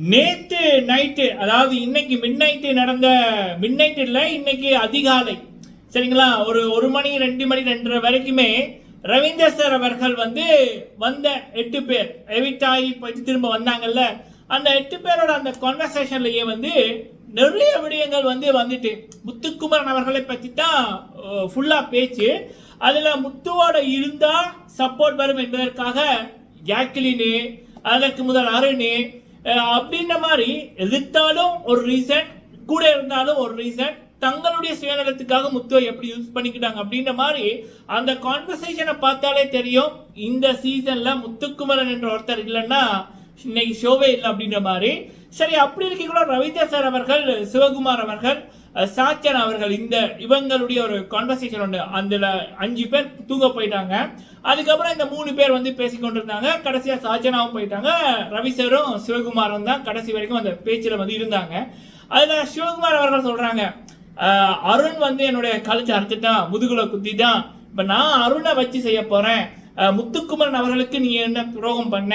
நேத்து நைட்டு அதாவது இன்னைக்கு மின் நைட்டு நடந்த மின் நைட்டு இல்லை இன்னைக்கு அதிகாலை. சரிங்களா? ஒரு ஒரு மணி ரெண்டு மணி ரெண்டரை வரைக்குமே ரவீந்தர் சார் அவர்கள் வந்து வந்த எட்டு பேர் எவிட் ஆகி போயிட்டு திரும்ப வந்தாங்கல்ல அந்த எட்டு பேரோட அந்த கான்வர்சேஷன்லயே வந்து நிறைய விடயங்கள் வந்து வந்துட்டு முத்துக்குமரன் அவர்களை பற்றி தான் ஃபுல்லாக பேச்சு. அதில் முத்துவோட இருந்தால் சப்போர்ட் வரும் என்பதற்காக ஜாக்லினு அதற்கு முதல் அருணு அப்படின்ற மாதிரி எதிர்த்தாலும் ஒரு ரீசன் கூட இருந்தாலும் ஒரு ரீசன் தங்களுடைய சுயநலத்துக்காக முத்துவை எப்படி யூஸ் பண்ணிக்கிட்டாங்க அப்படின்ற மாதிரி அந்த கான்வர்சேஷனை பார்த்தாலே தெரியும். இந்த சீசன்ல முத்துக்குமரன் என்ற ஒருத்தர் இல்லைன்னா இன்னைக்கு ஷோவே இல்லை அப்படின்ற மாதிரி. சரி அப்படி இருக்க கூட ரவீந்திர சார் அவர்கள் சிவகுமார் அவர்கள் சாச்சன் அவர்கள் இந்த இவங்களுடைய ஒரு கான்வர்சேஷன் உண்டு. அதில் அஞ்சு பேர் தூங்க போயிட்டாங்க. அதுக்கப்புறம் இந்த மூணு பேர் வந்து பேசிக்கொண்டிருந்தாங்க கடைசியாக சாச்சனாவும் போயிட்டாங்க. ரவி சாரும் சிவகுமாரும் தான் கடைசி வரைக்கும் அந்த பேச்சில் வந்து இருந்தாங்க. அதில் சிவகுமார் அவர்கள் சொல்கிறாங்க அருண் வந்து என்னுடைய கழுத்தை அறுத்துட்டான் முதுகுல குத்தி தான் இப்போ நான் அருணை வச்சு செய்ய போகிறேன் முத்துக்குமரன் அவர்களுக்கு நீ என்ன துரோகம் பண்ண?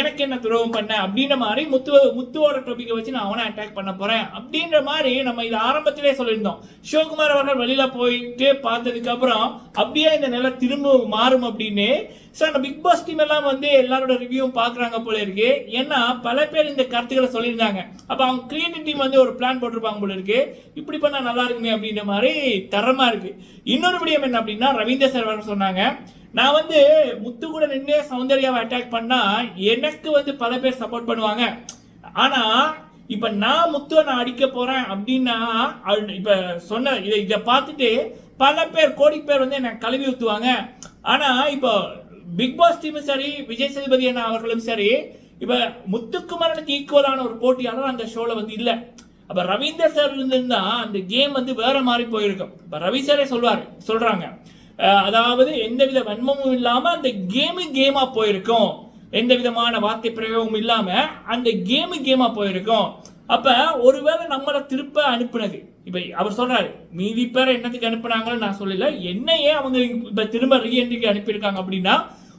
எனக்கு என்ன துரோகம் பண்ண? அப்படின்ற மாதிரி முத்து முத்துவோட டாபிக்கை வச்சு நான் அவனை அட்டாக் பண்ண போறேன். அப்படின்ற மாதிரி நம்ம இது ஆரம்பத்திலே சொல்லியிருந்தோம். சிவகுமார் அவர்கள் வெளியில போயிட்டு பார்த்ததுக்கு அப்புறம் அப்படியே இந்த நிலை திரும்ப மாறும் அப்படின்னு. சார் அந்த பிக் பாஸ் டீம் எல்லாம் வந்து எல்லாரோட ரிவ்யூவும் பார்க்குறாங்க போல இருக்கு. ஏன்னா பல பேர் இந்த கருத்துக்களை சொல்லியிருந்தாங்க. அப்போ அவங்க கிரியேட்டிவ் டீம் வந்து ஒரு பிளான் போட்டிருப்பாங்க போல இருக்கு. இப்படி பண்ணா நல்லா இருக்குமே அப்படின்ற மாதிரி தரமா இருக்கு. இன்னொரு விடயம் என்ன அப்படின்னா ரவீந்திர சார் சொன்னாங்க நான் வந்து முத்து கூட நின்று சௌந்தர்யாவை அட்டாக் பண்ணால் எனக்கு வந்து பல பேர் சப்போர்ட் பண்ணுவாங்க. ஆனா இப்ப நான் முத்துவை நான் அடிக்க போறேன் அப்படின்னா இப்ப சொன்ன இதை இதை பார்த்துட்டு பல பேர் கோடி பேர் வந்து என்ன கழுவி ஊத்துவாங்க. ஆனா இப்போ பிக் பாஸ் டீமும் சரி விஜய் சேதுபதி அண்ணா அவர்களும் சரி இப்ப முத்துக்குமரனுக்கு ஈக்குவலான ஒரு போட்டியாளர் அந்த ஷோல வந்து இல்ல. அப்ப ரவீந்தர் சார் இருந்திருந்தா அந்த கேம் வந்து வேற மாதிரி போயிருக்கும். இப்ப ரவி சாரே சொல்வார் சொல்றாங்க. அதாவது எந்தவித வன்மமும் இல்லாம அந்த கேமு கேமா போயிருக்கும். எந்த விதமான வார்த்தை பிரயோகமும் இல்லாமல் அந்த கேமு கேமாக போயிருக்கும். அப்போ ஒருவேளை நம்மளை திருப்ப அனுப்புனது. இப்போ அவர் சொல்கிறார் மீதி பேரை என்னத்துக்கு அனுப்புனாங்கன்னு நான் சொல்லல. என்னையே அவங்க இப்போ திரும்ப ரீஎன்ட்ரிக்கு அனுப்பியிருக்காங்க அப்படின்னா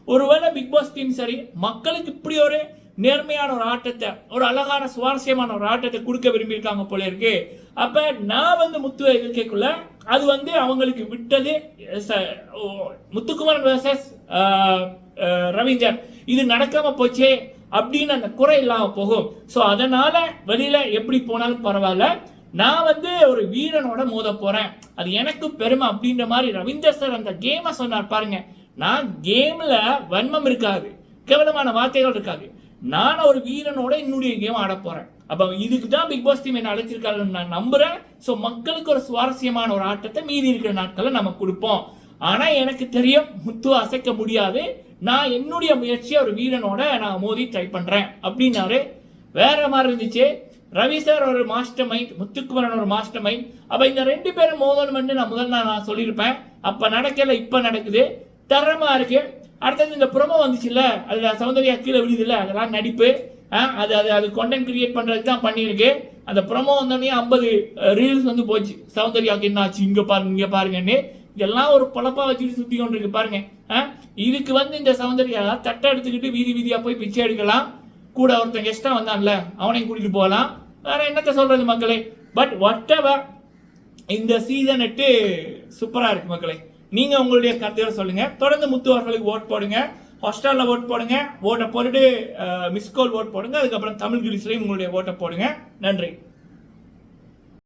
ஒருவேளை பிக் பாஸ் டீம் சரி மக்களுக்கு இப்படி ஒரு நேர்மையான ஒரு ஆட்டத்தை ஒரு அழகான சுவாரஸ்யமான ஒரு ஆட்டத்தை கொடுக்க விரும்பியிருக்காங்க போல இருக்கு. அப்போ நான் வந்து முத்துவை எதிர்க்கக்குள்ள அது வந்து அவங்களுக்கு விட்டது ச- முத்துக்குமரன் வர்சஸ் ரவீந்தர். இது நடக்காம போச்சே அப்படின்னு அந்த குறை இல்லாமல் போகும். ஸோ அதனால வெளியில எப்படி போனாலும் பரவாயில்ல. நான் வந்து ஒரு வீரனோட மோத போறேன். அது எனக்கு பெருமை அப்படின்ற மாதிரி ரவீந்தர் சார் அந்த கேமை சொன்னார் பாருங்க. நான் கேம்ல வன்மம் இருக்காது. கேவலமான வார்த்தைகள் இருக்காது. நான் ஒரு வீரனோட என்னுடைய கேம் ஆட போறேன். அப்ப இதுக்கு தான் பிக் பாஸ் டீம் என்ன அழைச்சிருக்காங்கன்னு நான் நம்புறேன். ஸோ மக்களுக்கு ஒரு சுவாரஸ்யமான ஒரு ஆட்டத்தை மீதி இருக்கிற நாட்களை நம்ம கொடுப்போம். ஆனா எனக்கு தெரியும் முத்து அசைக்க முடியாது. நான் என்னுடைய முயற்சியை ஒரு வீரனோட நான் மோதி ட்ரை பண்ணுறேன் அப்படின்னாரு. வேற மாதிரி இருந்துச்சு. ரவி சார் ஒரு மாஸ்டர் மைண்ட் முத்துக்குமரன் ஒரு மாஸ்டர் மைண்ட் அப்போ இந்த ரெண்டு பேரும் மோதணும்னு நான் முதல்ல நான் சொல்லியிருப்பேன். அப்போ நடக்கல இப்போ நடக்குது. தரமாக இருக்கு. அடுத்தது இந்த புறமோ வந்துச்சுல்ல அதில் சௌந்தர்யா கீழே விழுதுல அதெல்லாம் நடிப்பு. ஆ, அது அது அது கண்டென்ட் கிரியேட் பண்ணுறது தான் பண்ணியிருக்கு. அந்த ப்ரோமோ வந்தோடனே ஐம்பது ரீல்ஸ் வந்து போச்சு. சௌந்தர்யாவுக்கு என்ன ஆச்சு இங்கே பாருங்க இங்கே பாருங்கன்னு. எல்லாம் ஒரு பொழப்பா வச்சுட்டு சுத்தி கொண்டு இருக்கு பாருங்க இதுக்கு வந்து இந்த சௌந்தர்யா தட்டை எடுத்துக்கிட்டு வீதி வீதியா போய் பிச்சை எடுக்கலாம். கூட ஒருத்தன் கெஸ்டா வந்தான்ல அவனையும் கூட்டிட்டு போகலாம். வேற என்னத்த சொல்றது மக்களே? பட் வாட் இந்த சீசன் எட்டு சூப்பரா இருக்கு மக்களே. நீங்க உங்களுடைய கருத்துக்களை சொல்லுங்க. தொடர்ந்து முத்து அவர்களுக்கு ஓட் போடுங்க. ஹாஸ்டலில் ஓட் போடுங்க. ஓட்டை போட்டுட்டு மிஸ் கால் ஓட் போடுங்க. அதுக்கப்புறம் தமிழ் கிரிஸ்லையும் உங்களுடைய ஓட்டை போடுங்க. நன்றி.